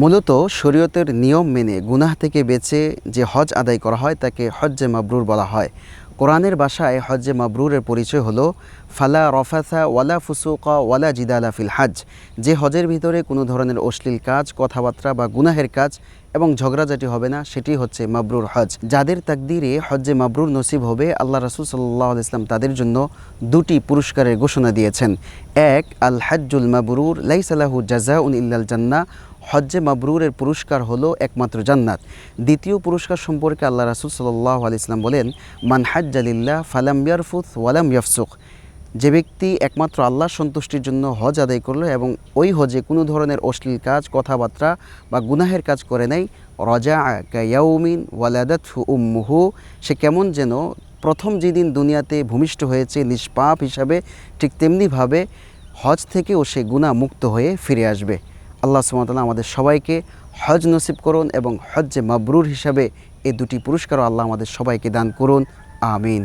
মূলত শরীয়তের নিয়ম মেনে গুনাহ থেকে বেঁচে যে হজ আদায় করা হয়, তাকে হজ্জে মাবরুর বলা হয়। কোরআনের বাসায় হজ্জে মাবরুরের পরিচয় হলো, ফালা রফাসা ওয়ালা ফুসুকা ওয়ালা জিদালা ফিল হাজ যে হজের ভিতরে কোনো ধরনের অশ্লীল কাজ, কথাবার্তা বা গুনাহের কাজ এবং ঝগড়াঝাটি হবে না, সেটি হচ্ছে মাবরুর হজ যাদের তাকদিরে হজ্জে মাবরুর নসিব হবে, আল্লাহ রাসুল সাল্লাহ ইসলাম তাদের জন্য দুটি পুরস্কারের ঘোষণা দিয়েছেন। এক, আল হাজ্জুল মাবরুর লাইসালাহু জাজাউন ইল্লাল জান্না হজ্জে মাবরুরের পুরস্কার হলো একমাত্র জান্নাত। দ্বিতীয় পুরস্কার সম্পর্কে আল্লাহ রাসুল সাল্লাহ আলি ইসলাম বলেন, মান হাজ্জালিল্লাহ ফালাম ইয়ারফুত ওয়ালাম ইয়াফসুক যে ব্যক্তি একমাত্র আল্লাহ সন্তুষ্টির জন্য হজ আদায় করল এবং ওই হজে কোনো ধরনের অশ্লীল কাজ, কথাবার্তা বা গুনাহের কাজ করে নাই রজা কায়াউমিন ওয়ালাদাত উম্মুহু। সে কেমন যেন প্রথম যেদিন দুনিয়াতে ভূমিষ্ঠ হয়েছে, নিষ্পাপ হিসাবে ঠিক তেমনিভাবে হজ থেকেও সে গুণা মুক্ত হয়ে ফিরে আসবে। আল্লাহ সুমতাল্লাহ আমাদের সবাইকে হজ নসিব করুন এবং হজ্জে মাবরুর হিসাবে এই দুটি পুরস্কারও আল্লাহ আমাদের সবাইকে দান করুন। আমিন।